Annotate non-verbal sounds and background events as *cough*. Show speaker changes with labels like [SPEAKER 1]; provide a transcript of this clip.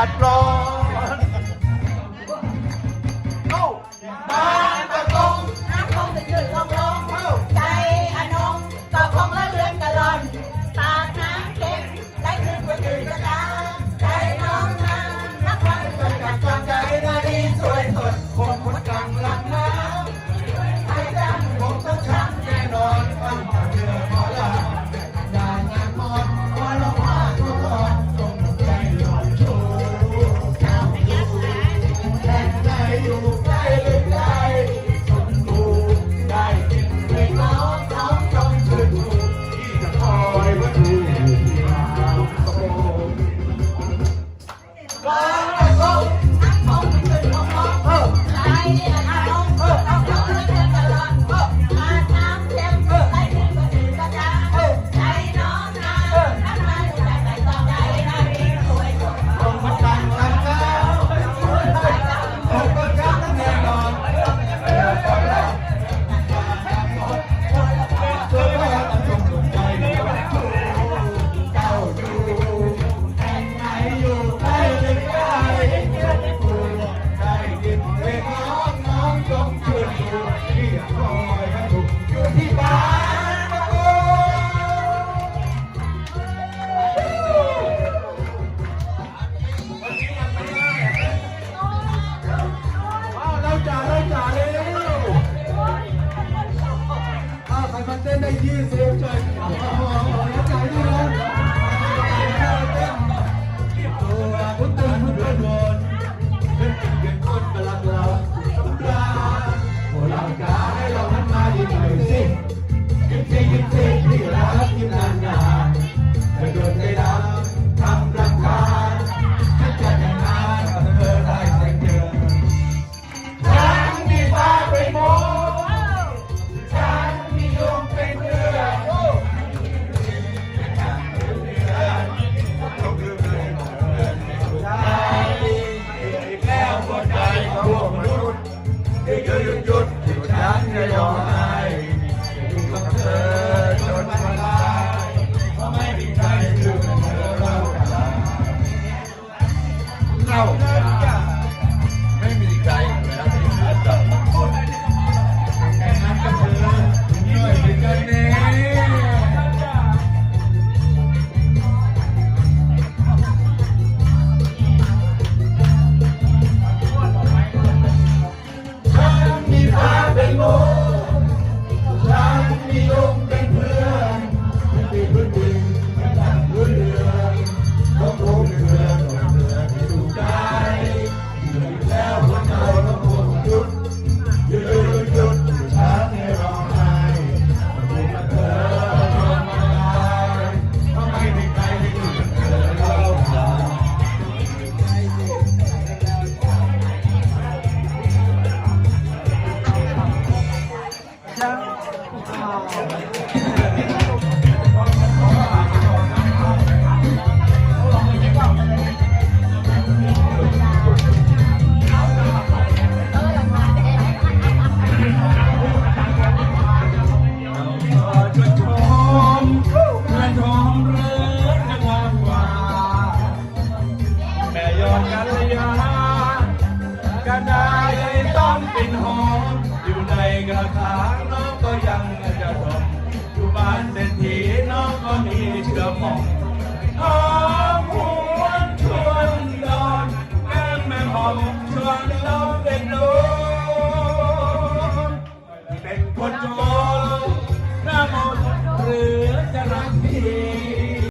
[SPEAKER 1] that blow.
[SPEAKER 2] 来 *laughs*
[SPEAKER 1] but then a year's after cho dân chút, thì có đáng ra giòn กัลยาณกันได้ต้องป็นหอมอยู่ในกระถางน้องก็ยังจะรมอยู่บ้านเศรษฐีน้องก็มีเชื้อมอง